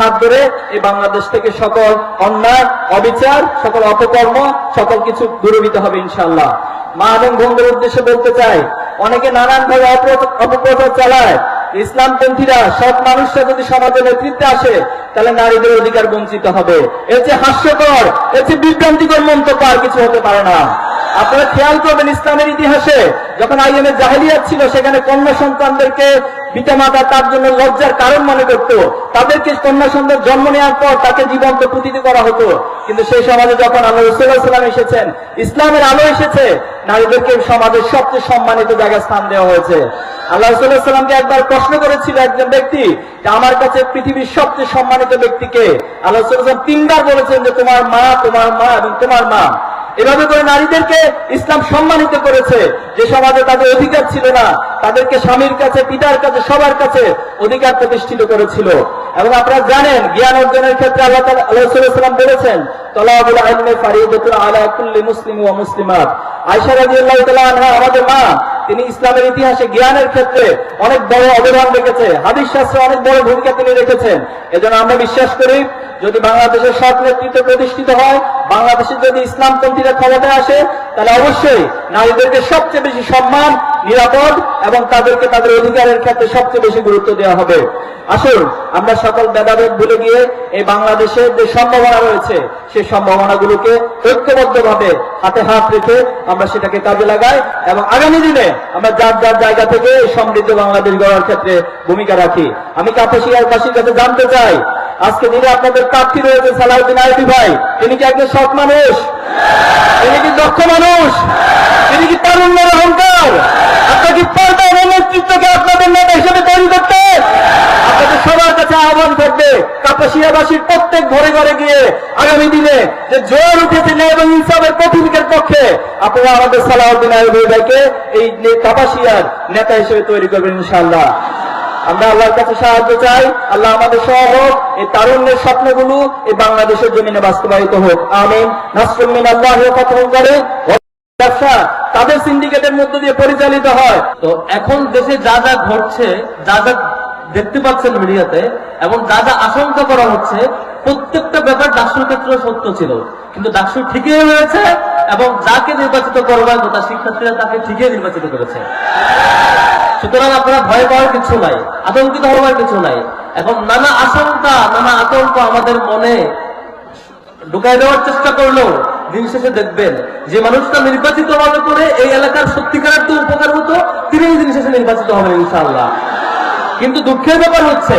হাত ধরে এই বাংলাদেশ থেকে সকল অন্যায়, অবিচার, সকল অপকর্ম, সকল কিছু দূরীভূত হবে ইনশাল্লাহ মা এবং বন্ধুর উদ্দেশ্যে বলতে চাই, অনেকে নানান ভাবে অপপ্রচার চালায়। ইসলামপন্থীরা সব মানুষরা যদি সমাজের নেতৃত্বে আসে, তাহলে নারীদের অধিকার বঞ্চিত হবে। এর চেয়ে হাস্যকর, এর চেয়ে বিভ্রান্তিকর মন্তব্য আর কিছু হতে পারে না। আপনারা খেয়াল করবেন ইসলামের ইতিহাসে, যখন আইএমএ জাহেলিয়াত ছিল, সেখানে কন্যা সন্তানদেরকে পিতামাতা তার জন্য লজ্জার কারণ মনে করত। তাদেরকে কন্যা সন্তান জন্ম নেওয়ার পর তাকে জীবন্ত পুতিত করা হতো। কিন্তু সেই সমাজে যখন আল্লাহ রসুল্লাহাম এসেছেন, ইসলামের আলো এসেছে, নারীদেরকে সমাজের সবচেয়ে সম্মানিত জায়গায় স্থান দেওয়া হয়েছে। আল্লাহ রসুল্লাহামকে একবার প্রশ্ন করেছিল একজন ব্যক্তি যে, আমার কাছে পৃথিবীর সবচেয়ে সম্মানিত ব্যক্তিকে আল্লাহ রসুল্লাহাম তিনবার বলেছেন যে, তোমার মা তোমার মা এবং তোমার মা। এভাবে করে নারীদেরকে ইসলাম সম্মানিত করেছে। যে সমাজে তাদের অধিকার ছিল না, তাদেরকে স্বামীর কাছে, পিতার কাছে, সবার কাছে অধিকার প্রতিষ্ঠিত করেছিল। এবং আপনারা জানেন, জ্ঞান অর্জনের ক্ষেত্রে আল্লাহ আল্লাহাম আল্লাহ বলেছেন, তলাবুল আহমে ফারিদতুল আলা মুসলিম ও মুসলিমাত। আয়সা রাজি আল্লাহ আমাদের মা তিনি ইসলামের ইতিহাসে জ্ঞানের ক্ষেত্রে অনেক বড় অবদান রেখেছে। হাদিস শাস্ত্রে অনেক বড় ভূমিকা তিনি রেখেছেন। এজন্য আমরা বিশ্বাস করি, যদি বাংলাদেশের সৎ নেতৃত্ব প্রতিষ্ঠিত হয় বাংলাদেশে যদি ইসলামপন্থীরা ক্ষমতায় আসে, তাহলে অবশ্যই নারীদেরকে সবচেয়ে বেশি সম্মান নিরাপদ এবং তাদেরকে তাদের অধিকারের ক্ষেত্রে সবচেয়ে বেশি গুরুত্ব দেওয়া হবে। আসুন, আমরা সকল ভেদাভেদ ভুলে গিয়ে এই বাংলাদেশের যে সম্ভাবনা রয়েছে, সেই সম্ভাবনাগুলোকে ঐক্যবদ্ধভাবে হাতে হাত রেখে আমরা সেটাকে কাজে লাগাই এবং আগামী দিনে আমরা যার যার জায়গা থেকে সমৃদ্ধ বাংলাদেশ গড়ার ক্ষেত্রে ভূমিকা রাখি। আমি কাপাসিয়ারবাসীর কাছে জানতে চাই আজকে দিনে আপনাদের প্রার্থী রয়েছে সালাউদ্দিন আইবি ভাই। তিনি কি একজন সৎ মানুষ? তিনি কি দক্ষ মানুষ? তিনি কি তারুণ্যের অহংকার? আপনার কি এই নেতৃত্বকে আপনাদের নেতা হিসেবে তৈরি করতে? আপনাদের সবার কাছে আহ্বান থাকবে, কাপাসিয়াবাসীর প্রত্যেক ঘরে ঘরে গিয়ে আগামী দিনে যে জোর উঠেছে ন্যায় এবং ইনসাফের প্রতিনিধির পক্ষে, আপনারা আমাদের সালাউদ্দিন আইবি ভাইকে এই কাপাসিয়ার নেতা হিসেবে তৈরি করবেন ইনশাআল্লাহ। আমরা আল্লাহর কাছে সাহায্য চাই। আল্লাহ আমাদের সহ হোক, এই তারুণ্যের স্বপ্নগুলো এই বাংলাদেশের জমিনে বাস্তবায়িত হোক। আমিন। নাসরুমিন আল্লাহ করে ব্যবসা তাদের সিন্ডিকেটের মধ্য দিয়ে পরিচালিত হয়। তো এখন দেশে যা যা ঘটছে, যা যা দেখতে পাচ্ছেন মিডিয়াতে এবং যা যা আশঙ্কা করা হচ্ছে, প্রত্যেকটা ব্যাপার ডাকসুর ক্ষেত্রে সত্য ছিল। কিন্তু ডাকসু ঠিকই হয়েছে এবং যাকে নির্বাচিত করবার কথা শিক্ষার্থীরা তাকে ঠিকই নির্বাচিত করেছে। সুতরাং আপনারা ভয় পাওয়ার কিছু নাই, আতঙ্কিত হওয়ার কিছু নাই। এখন নানা আশঙ্কা, নানা আতঙ্ক আমাদের মনে ঢুকাই দেওয়ার চেষ্টা করলেও দিন শেষে দেখবেন, যে মানুষটা নির্বাচিত হবে করে এই এলাকার সত্যিকারের তো উপকার হতো তিনি দিন শেষে নির্বাচিত হবেন ইনশাআল্লাহ। কিন্তু দুঃখের ব্যাপার হচ্ছে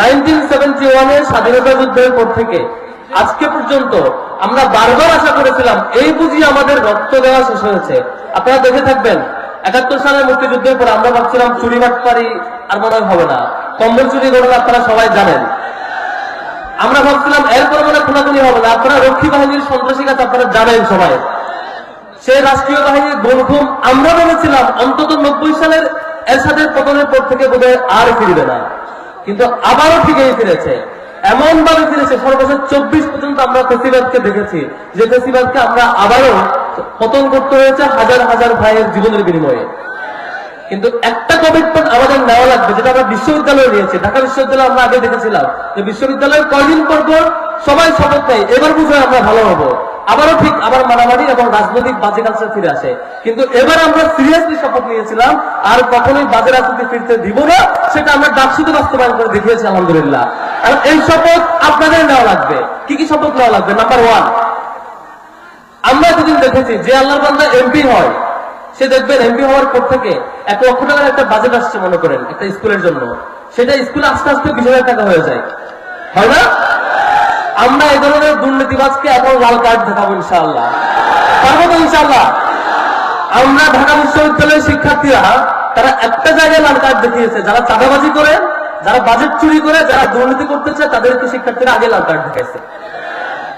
নাইনটিন সেভেন্টি ওয়ানের স্বাধীনতা যুদ্ধের পর থেকে, আজকে পর্যন্ত আমরা বারবার আশা করেছিলাম, এই বুঝি আমাদের রক্ত দেওয়া শেষ হয়েছে। আপনারা দেখে থাকবেন একাত্তর সালের মুক্তিযুদ্ধের পর আমরা ভাবছিলাম চুরি বাটপারি আর মনে হবে না। কম্বল চুরি ঘটনা আপনারা সবাই জানেন। আমরা ভাবছিলাম এরপর মনে খুনাখুনি হবে না। আপনারা রক্ষী বাহিনীর সন্ত্রাসী কাজ আপনারা জানেন সবাই। সেই রাষ্ট্রীয় বাহিনীর গুম আমরা ভেবেছিলাম অন্তত নব্বই সালের এরশাদের পতনের পর থেকে বোধহয় আর ফিরবে না। কিন্তু আবারও ঠিকই ফিরেছে। এমন ভাবে ফিরেছে, সর্বশেষ চব্বিশ পর্যন্ত আমরা ফেসিবাদকে দেখেছি। যে ফেসিবাদকে আমরা আবারও পতন করতে হয়েছে হাজার হাজার ভাইয়ের জীবনের বিনিময়ে। কিন্তু একটা কমিটমেন্ট আমাদের নেওয়া লাগবে, যেটা আমরা বিশ্ববিদ্যালয়ে নিয়েছি। ঢাকা বিশ্ববিদ্যালয়ে আমরা আগে দেখেছিলাম যে বিশ্ববিদ্যালয়ে কয়দিন পর পর সবাই শপথ নেয়, এবার বুঝে আমরা ভালো হব। আবারও ঠিক আবার মারামারি এবং রাজনৈতিক বাজে কালচার ফিরে আসে। কিন্তু এবার আমরা সিরিয়াসলি শপথ নিয়েছিলাম, আর কখনোই বাজে রাজনীতি ফিরতে দিব না, সেটা আমরা ডাকসুতে বাস্তবায়ন করে দেখিয়েছি, আলহামদুলিল্লাহ। এই শপথ আপনাদের নেওয়া লাগবে। কি কি শপথ নেওয়া লাগবে? নাম্বার ওয়ান আমরা এতদিন দেখেছি যে আল্লাহর বান্দা এমপি হয়, সে দেখবেন এমপি হওয়ার পর থেকে এক লক্ষ টাকার একটা বাজেট আসছে মনে করেন, একটা স্কুলের জন্য। সেটা স্কুলে আস্তে আস্তে বিশ হাজার টাকা হয়ে যায়। হয় না? আমরা এই ধরনের দুর্নীতিবাজকে এখন লাল কার্ড দেখাবো ইনশাআল্লাহ। পারব তো ইনশাআল্লাহ? আমরা ঢাকা বিশ্ববিদ্যালয়ের শিক্ষার্থীরা, তারা একটা জায়গায় লাল কার্ড দেখিয়েছে, যারা চাঁদাবাজি করে, যারা বাজেট চুরি করে, যারা দুর্নীতি করতেছে, তাদেরকে শিক্ষার্থীরা আগে লাল কার্ড দেখাইছে।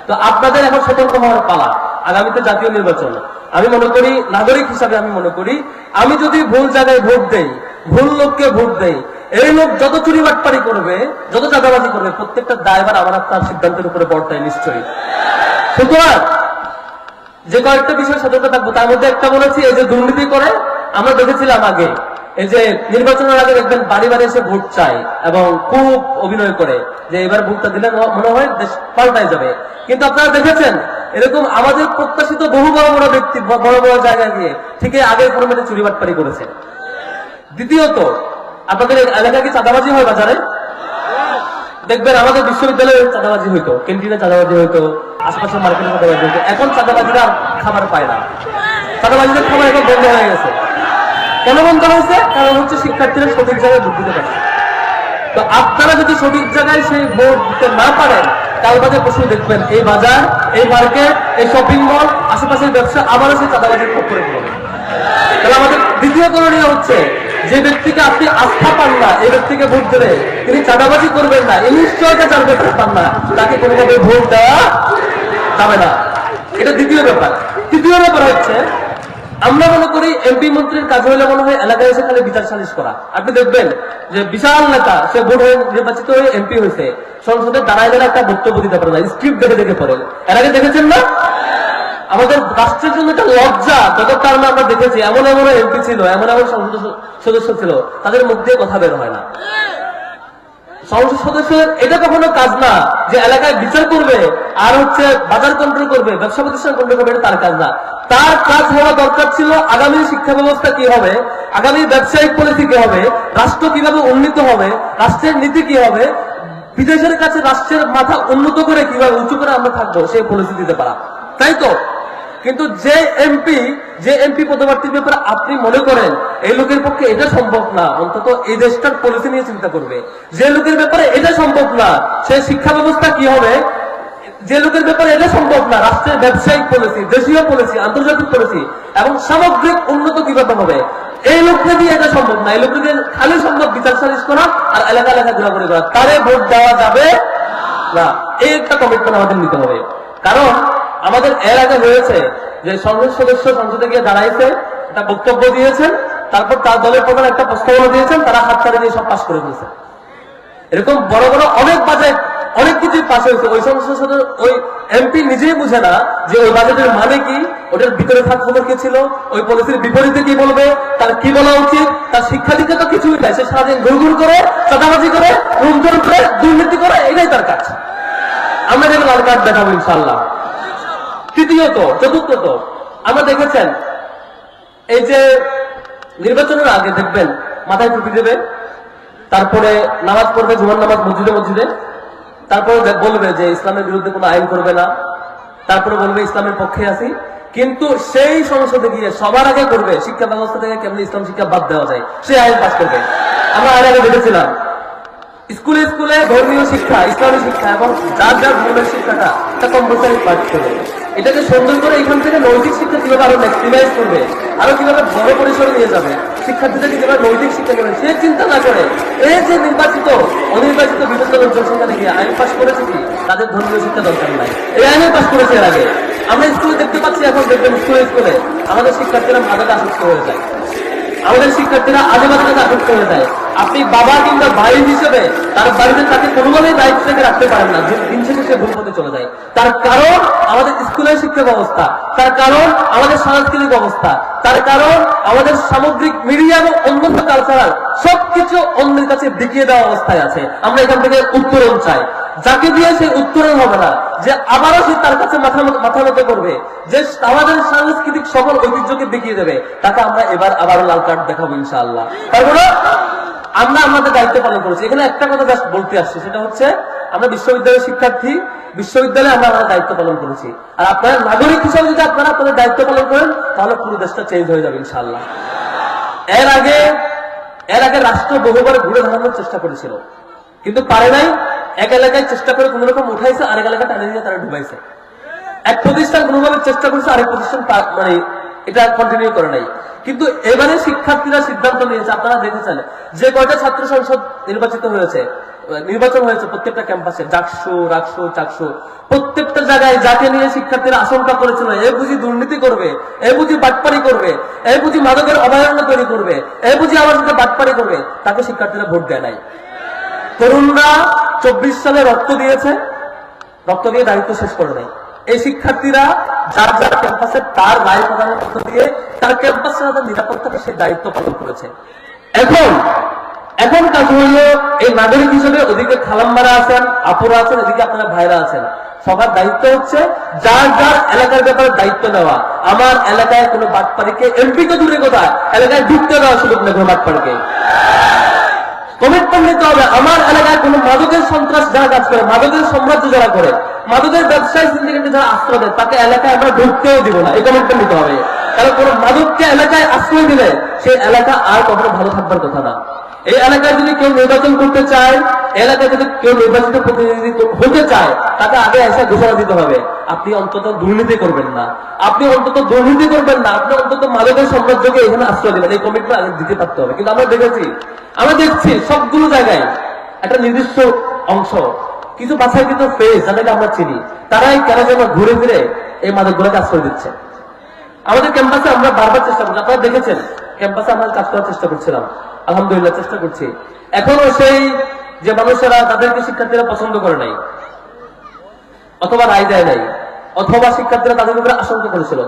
তো আপনাদের এখন সতর্ক হওয়ার পালা। আগামীতে জাতীয় নির্বাচন। আমি মনে করি, নাগরিক হিসাবে আমি মনে করি, আমি যদি ভুল জায়গায় ভোট দেই, ভুল লোককে ভোট দেই, এই লোক যত চুরি বাটপারি করবে, যত চাঁদাবাজি করবে, প্রত্যেকটা দায়বার আমার আপনার সিদ্ধান্তের উপরে বর্তায় নিশ্চয়ই। সুতরাং, যে কয়েকটা বিষয় সতর্ক থাকব, তার মধ্যে একটা বলেছি, এই যে দুর্নীতি করে, আমরা দেখেছিলাম আগে, এই যে নির্বাচনের আগে দেখবেন বাড়ি বাড়ি এসে ভোট চায় এবং খুব অভিনয় করে, যে এবার ভোটটা দিলে মনে হয় দেশ পাল্টায় যাবে। কিন্তু আপনারা দেখেছেন এরকম আমাদের প্রত্যাশিত বহু বড় বড় ব্যক্তি, বড় বড় জায়গায় গিয়ে ঠিক আগের ফর্মেটে চুরি বাটপারি করেছে। দ্বিতীয়ত, আপনাদের এলাকায় কি চাঁদাবাজি হয় বাজারে? দেখবেন আমাদের বিশ্ববিদ্যালয়ে চাঁদাবাজি হইতো, ক্যান্টিনে চাঁদাবাজি হইতো আশপাশের মার্কেটে চাঁদাবাজি হইতো। এখন চাঁদাবাজিরা খাবার পায় না। চাঁদাবাজিদের খাবার এখন বন্ধ হয়ে গেছে। কেন বন্ধ হয়েছে? কারণ হচ্ছে শিক্ষার্থীরা সঠিক জায়গায় ভোট দিতে পারছে তো আপনারা যদি সঠিক জায়গায় সেই ভোট দিতে না পারেন কাল বাজে পশু দেখবেন, এই বাজার, এই মার্কেট, এই শপিং মল আশেপাশের ব্যবসা আবারও সেই চাঁদাবাজির করে পড়বে তাহলে আমাদের দ্বিতীয় করণীয় হচ্ছে, যে ব্যক্তিকে আপনি আস্থা পান না, এই ব্যক্তিকে ভোট দেবে, তিনি চাঁদাবাজি করবেন না এই নিশ্চয়তা যার ব্যাপারে পান না, তাকে কোনোভাবে ভোট দেওয়া যাবে না। এটা দ্বিতীয় ব্যাপার। তৃতীয় ব্যাপার হচ্ছে আমরা মনে করি এমপি মন্ত্রীর কাজ হলে মনে হয় এলাকায় এসে খালি বিচার সালিশ করা। আপনি দেখবেন যে বিশাল নেতা, সে ভোট হয়ে নির্বাচিত হয়ে এমপি হয়েছে। সংসদে দাঁড়ায় দাঁড়ায় একটা বক্তব্য দিতে পারে না স্ক্রিপ্ট দেখে দেখে পড়ে এর আগে দেখেছেন না? আমাদের রাষ্ট্রের জন্য একটা লজ্জা গত টার্মে আমরা দেখেছি, এমন এমন এমপি ছিল, এমন এমন সংসদ সদস্য ছিল, তাদের মুখ দিয়ে কথা বের হয় না। সংসদ সদস্যের এটা কখনো কাজ না যে এলাকায় বিচার করবে আর হচ্ছে বাজার কন্ট্রোল করবে, ব্যবসা প্রতিষ্ঠান কন্ট্রোল করবে তার কাজ না। তার কাজ হওয়া দরকার ছিল আগামী শিক্ষা ব্যবস্থা কি হবে, আগামী ব্যবসায়িক পলিসি কি হবে, রাষ্ট্র কীভাবে উন্নীত হবে, রাষ্ট্রের নীতি কি হবে, বিদেশের কাছে রাষ্ট্রের মাথা উন্নত করে কীভাবে উঁচু করে আমরা থাকব সেই পলিসি দিতে পারা। তাই তো? কিন্তু যে এমপি যে এমপি পদপ্রার্থীর ব্যাপারে আপনি মনে করেন, এই লোকের পক্ষে এটা সম্ভব না। অন্তত এই দেশটার পলিসি নিয়ে চিন্তা করবে। যে লোকের ব্যাপারে এটা সম্ভব না, সে শিক্ষা ব্যবস্থা কি হবে? যে লোকের ব্যাপারে এটা সম্ভব না, রাষ্ট্রের ব্যবসায়িক পলিসি দেশীয় পলিসি আন্তর্জাতিক পলিসি এবং সামগ্রিক উন্নত কীভাবে হবে? এই লোককে দিয়ে এটা সম্ভব না। এই লোককে দিয়ে খালি সম্ভব বিচার সালিশ করা আর এলাকা এলাকা ঘোরাঘুরি করা। তারে ভোট দেওয়া যাবে? না। এই একটা কমিটমেন্ট আমাদের নিতে হবে। কারণ আমাদের এর আগে হয়েছে যে সংসদ সদস্য সংসদে গিয়ে দাঁড়াইছে, একটা বক্তব্য দিয়েছেন, তারপর তার দলের প্রধান একটা প্রস্তাবনা দিয়েছেন, তারা হাত ছাড়ে দিয়ে সব পাশ করে দিয়েছে এরকম বড় বড় অনেক বাজেট অনেক কিছু পাশে হয়েছে। ওই সংসদ ওই এমপি নিজেই বুঝে না যে ওই বাজেটের মানে কি, ওটার ভিতরে থাক খবর কি ছিল, ওই পলিসির বিপরীতে কি বলবে, তার কি বলা উচিত, তার শিক্ষা দিকে তো কিছুই নাই। সে সারাদিন ঘুরঘুর করে, চাঁদাবাজি করে রুমজোর করে, দুর্নীতি করে, এটাই তার কাজ। আমরা যেন লাল কার্ড দেখাবো ইনশাল্লাহ তৃতীয়ত, চতুর্থত, আমরা দেখেছেন, এই যে নির্বাচনের আগে দেখবেন, মাথায় টুপি দেবে, তারপরে নামাজ পড়বে, জুমার নামাজ মসজিদে মসজিদে, তারপরে বলবে যে ইসলামের বিরুদ্ধে কোনো আইন করবে না, তারপরে বলবে ইসলামের পক্ষে আছি, কিন্তু সেই সংসদে গিয়ে সবার আগে করবে, শিক্ষা ব্যবস্থা থেকে কেমনি ইসলাম শিক্ষা বাদ দেওয়া যায়, সেই আইন পাস করবে। আমরা আগে দেখেছিলাম স্কুলে স্কুলে ধর্মীয় শিক্ষা, ইসলামী শিক্ষা এবং যার যার ধর্মের শিক্ষাটা এটা কম্পালসারি পাঠ করবে এটাকে সুন্দর করে এখান থেকে নৈতিক শিক্ষা কীভাবে আরও ম্যাক্সিমাইজ করবে, আরও কীভাবে বড় পরিসরে নিয়ে যাবে শিক্ষার্থীদেরকে কীভাবে নৈতিক শিক্ষা দেবে, সে চিন্তা না করে এই যে নির্বাচিত, অনির্বাচিত বিভিন্ন লোকজন সেখানে গিয়ে আইন পাশ করেছে কি? তাদের ধর্মীয় শিক্ষা দরকার নাই। এই আইনে পাশ করেছে এর আগে। আমরা স্কুলে দেখতে পাচ্ছি এখন দেখবেন স্কুলে স্কুলে আমাদের শিক্ষার্থীরা মাদকে আসক্ত হয়ে যায়। আমাদের শিক্ষার্থীরা আজে আসক্ত হয়ে যায়। আপনি বাবা কিংবা ভাই হিসেবে তার বাড়িতে তাকে কোনোভাবেই দায়িত্ব থেকে রাখতে পারেন না। যে দিন শেষে সে ভুল পথে চলে যায়। তার কারণ আমাদের স্কুলের শিক্ষা ব্যবস্থা, তার কারণ আমাদের সাংস্কৃতিক অবস্থা তার কারণ আমাদের সামগ্রিক মিডিয়া এবং অন্যান্য কালচারাল সবকিছু অন্যের কাছে বিকিয়ে দেওয়া অবস্থায় আছে। আমরা এখান থেকে উত্তরণ চাই। যাকে দিয়ে সে উত্তরণ হবে না, যে আবারও সে তার কাছে মাথা নত করবে, যে আমাদের সাংস্কৃতিক সকল ঐতিহ্যকে দেখিয়ে দেবে, তাকে আমরা এবার আবারও লাল কার্ড দেখাবো ইনশাআল্লাহ। তারপরে আমরা আমাদের দায়িত্ব পালন করেছি। এখানে একটা কথা জাস্ট বলতে আসছি, সেটা হচ্ছে আমরা বিশ্ববিদ্যালয়ের শিক্ষার্থী, বিশ্ববিদ্যালয়ে আমরা আমাদের দায়িত্ব পালন করেছি। আর আপনারা নাগরিক হিসাবে যদি আপনারা আপনাদের দায়িত্ব পালন করেন, তাহলে পুরো দেশটা চেঞ্জ হয়ে যাবে ইনশাআল্লাহ। এর আগে এর আগে রাষ্ট্র বহুবার ঘুরে দাঁড়ানোর চেষ্টা করেছিল। কিন্তু পারে নাই, এক এলাকায় চেষ্টা করে কোন রকম উঠাইছে, আরেক এলাকা টানে দিয়ে তারা ডুবাইছে। এক প্রতিষ্ঠান কোনোভাবে চেষ্টা করেছে, আরেক প্রতিষ্ঠান মানে এটা কন্টিনিউ করে নাই। কিন্তু এবারে শিক্ষার্থীরা সিদ্ধান্ত নিয়েছে, আপনারা দেখেছেন যে কয়টা ছাত্র সংসদ নির্বাচিত হয়েছে, নির্বাচন হয়েছে প্রত্যেকটা ক্যাম্পাসে ডাকসু রাকসু, চাকসু, প্রত্যেকটা জায়গায় যাকে নিয়ে শিক্ষার্থীরা আশঙ্কা করেছিল, এ বুঝি দুর্নীতি করবে, এ বুঝি বাটপারি করবে, এ বুঝি মাদকের অভয়ারণ্য তৈরি করবে, এ বুঝি আমার সাথে বাটপারি করবে, তাকে শিক্ষার্থীরা ভোট দেয় নাই। তরুণরা চব্বিশ সালে রক্ত দিয়েছে, রক্ত দিয়ে দায়িত্ব শেষ করে নাই। এই শিক্ষার্থীরা যার যার ক্যাম্পাসে তার রায় প্রদানের মধ্য দিয়ে তার তাদের নিরাপত্তাকে সে দায়িত্ব পালন করেছে। এখন এখন কাজ এই নাগরিক হিসেবে ওদিকে খালাম্মারা আছেন, আপুরা আছেন আপনারা ভাইরা আছেন। সবার দায়িত্ব হচ্ছে যার যার এলাকার ব্যাপারে দায়িত্ব নেওয়া। আমার এলাকায় কোনো বাটপাড়িকে এমপি কে দূরে কোথায়? এলাকায় ঢুকতে দেওয়া সুযোগ নেই কোনো বাটপাড়িকে। কমিটমেন্ট নিতে হবে, আমার এলাকায় কোনো মাদকের সন্ত্রাস যারা কাজ করে, মাদকের সাম্রাজ্য যারা করে, মাদকের ব্যবসায়ী সিন্ডিকেটে যারা আশ্রয় দেয়, তাকে এলাকায় আমরা ঢুকতেও দিব না। এই কমিটমেন্ট নিতে হবে। কারণ কোন মাদককে এলাকায় আশ্রয় দিলে, সেই এলাকা আর কখনো ভালো থাকবার কথা না। এই এলাকায় যদি কেউ নির্বাচন করতে চায়, এলাকায় যদি কেউ নির্বাচিত প্রতিনিধি হতে চায়, তাকে আগে এসে ঘোষণা দিতে হবে, আপনি অন্তত দুর্নীতি করবেন না। আপনি অন্তত দুর্নীতি করবেন না, আপনি অন্তত মাদকের সাম্রাজ্যকে এখানে আশ্রয় দিবেন, এই কমিটমেন্ট আগে দিতে পারতে হবে। কিন্তু আমরা দেখেছি, আমরা দেখছি সবগুলো জায়গায় একটা নির্দিষ্ট অংশ, কিছু বাছাই কিন্তু ফেস, যাদেরকে আমরা চিনি, তারাই কেন যেন ঘুরে ফিরে এই মাদকগুলোকে আশ্রয় দিচ্ছে। আমাদের ক্যাম্পাসে আমরা বারবার চেষ্টা করছি, আপনারা দেখেছেন, ক্যাম্পাসে আমরা কাজ করার চেষ্টা করছিলাম। আলহামদুলিল্লাহ, চেষ্টা করছি। এখনও সেই যে মানুষেরা তাদেরকে শিক্ষার্থীরা পছন্দ করে নাই, অথবা রায় দেয় নাই, অথবা শিক্ষার্থীরা তাদের ব্যাপারে আশঙ্কা করেছিল।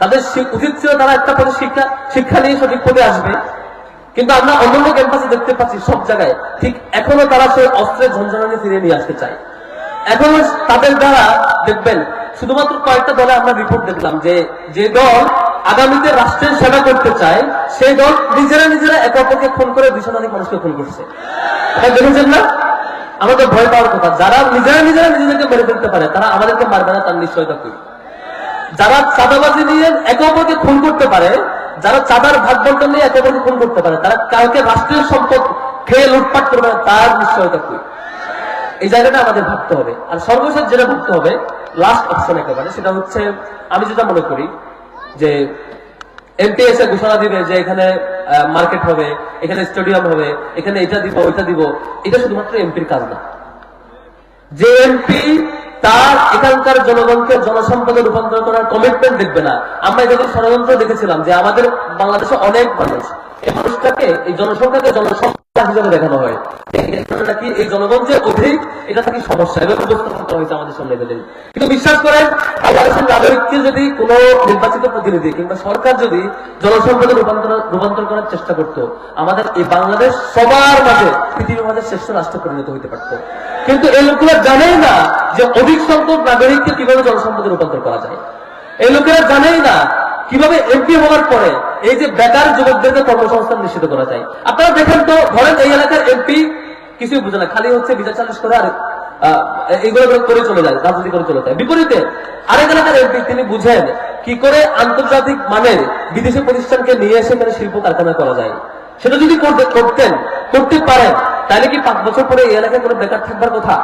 তাদের উচিত ছিল তারা একটা পথে শিক্ষা শিক্ষা নিয়ে সঠিক পথে আসবে। কিন্তু আমরা অন্যান্য ক্যাম্পাসে দেখতে পাচ্ছি সব জায়গায়, ঠিক এখনও তারা সেই অস্ত্রের ঝঞ্ঝনানি ফিরিয়ে নিয়ে আসতে চায়। এখনও তাদের দ্বারা দেখবেন, শুধুমাত্র কয়েকটা দলে আমরা রিপোর্ট দেখলাম যে যে দল আগামীতে রাষ্ট্রের সেবা করতে চায় সেই দল নিজেরা নিজেরা একে অপরকে খুন করে বিশ্বনানিক মানুষকে খুন করছে। দেখেছেন না? আমাদের ভয় পাওয়ার কথা, যারা নিজেরা নিজেরা নিজেদেরকে মেরে ফেলতে পারে, তারা আমাদেরকে মারবে না, তার নিশ্চয়তা করি যারা চাঁদাবাজি নিয়ে একে অপরকে খুন করতে পারে, যারা চাঁদার ভাগ বন্টন নিয়ে একে অপরকে খুন করতে পারে, তারা কাউকে রাষ্ট্রীয় সম্পদ খেয়ে লুটপাট করবে না, তার নিশ্চয়তা করি এই জায়গাটা আমাদের ভাবতে হবে। আর সর্বশেষ যেটা ভাবতে হবে লাস্ট অপশন একেবারে, সেটা হচ্ছে, আমি যেটা মনে করি যে এমপিএস এ ঘোষণা দিবে যে এখানে মার্কেট হবে, এখানে স্টেডিয়াম হবে, এখানে এটা দিব, ওইটা দিব। এটা শুধুমাত্র এমপির কাজ না। যে এমপি তার এখানকার জনগণকে জনসম্পদে রূপান্তর করার কমিটমেন্ট দেখবে না। আমরা এখানে ষড়যন্ত্র দেখেছিলাম যে আমাদের বাংলাদেশে অনেক মানুষ মানুষটাকে এই জনসংখ্যাকে জনসংখ্যা হিসেবে দেখানো হয়। নাকি এই জনগণ যে অধিক? এটা সমস্যা? হয়েছে আমাদের সামনে এদের। কিন্তু বিশ্বাস করেন, বাংলাদেশের নাগরিককে যদি নির্বাচিত প্রতিনিধি কিংবা সরকার যদি জনসম্পদে রূপান্তর রূপান্তর করার চেষ্টা করত, আমাদের এই বাংলাদেশ সবার মাঝে, পৃথিবীর মাঝে শ্রেষ্ঠ রাষ্ট্র পরিণত হইতে পারত। কিন্তু এই লোকেরা জানেই না যে অধিক সংখ্যক নাগরিককে কীভাবে জনসম্পদে রূপান্তর করা যায়। এই লোকেরা জানেই না কীভাবে এমপি হওয়ার পরে এই যে বেকার যুবকদেরকে কর্মসংস্থান নিশ্চিত করা যায় আপনারা দেখেন তো ধরেন এই এলাকার এমপি কিছুই বুঝে না খালি হচ্ছে বিচার চালিশ করে আর আহ, এইগুলো করে চলে যায় রাজনীতি করে চলে যায়। বিপরীতে আরেক এলাকার এমপি তিনি বুঝেন কি করে আন্তর্জাতিক মানের বিদেশি প্রতিষ্ঠানকে নিয়ে এসে এখানে শিল্প কারখানা করা যায়। সেটা যদি করতে- করতেন করতে পারেন তাহলে কি পাঁচ বছর পরে এই এলাকায় কোনো বেকার থাকবার কথা?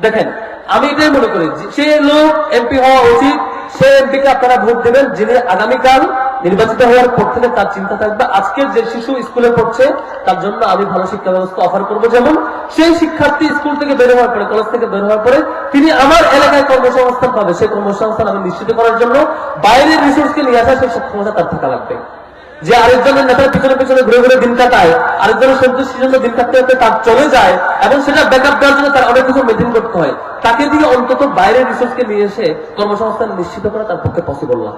দেখেন আমি এটাই মনে করি সে লোক এমপি হওয়া উচিত সে এমপি কে আপনারা ভোট দেবেন যিনি আগামীকাল নির্বাচিত হওয়ার পর থেকে তার চিন্তা থাকবে আজকের যে শিশু স্কুলে পড়ছে, তার জন্য আমি ভালো শিক্ষা ব্যবস্থা অফার করব। যেমন সেই শিক্ষার্থী স্কুল থেকে বের হওয়ার পরে কলেজ থেকে বের হওয়ার পরে, তিনি আমার এলাকায় কর্মসংস্থান পাবে। সেই কর্মসংস্থান আমি নিশ্চিত করার জন্য বাইরের রিসোর্সকে নিয়ে আসা সেই সক্ষমতা তার থাকা লাগবে। যে আরেকজনের নেতার পিছনে পিছনে ঘুরে ঘুরে দিন কাটায়, আরেকজনের সন্তুষ্টির জন্য দিন কাটতে কাটতে তার চলে যায়, এবং সেটা ব্যাকআপ দেওয়ার জন্য তার অনেক কিছু মেনটেন করতে হয়। তাকে দিয়ে অন্তত বাইরের রিসোর্সকে নিয়ে এসে কর্মসংস্থান নিশ্চিত করা তার পক্ষে পসিবল না।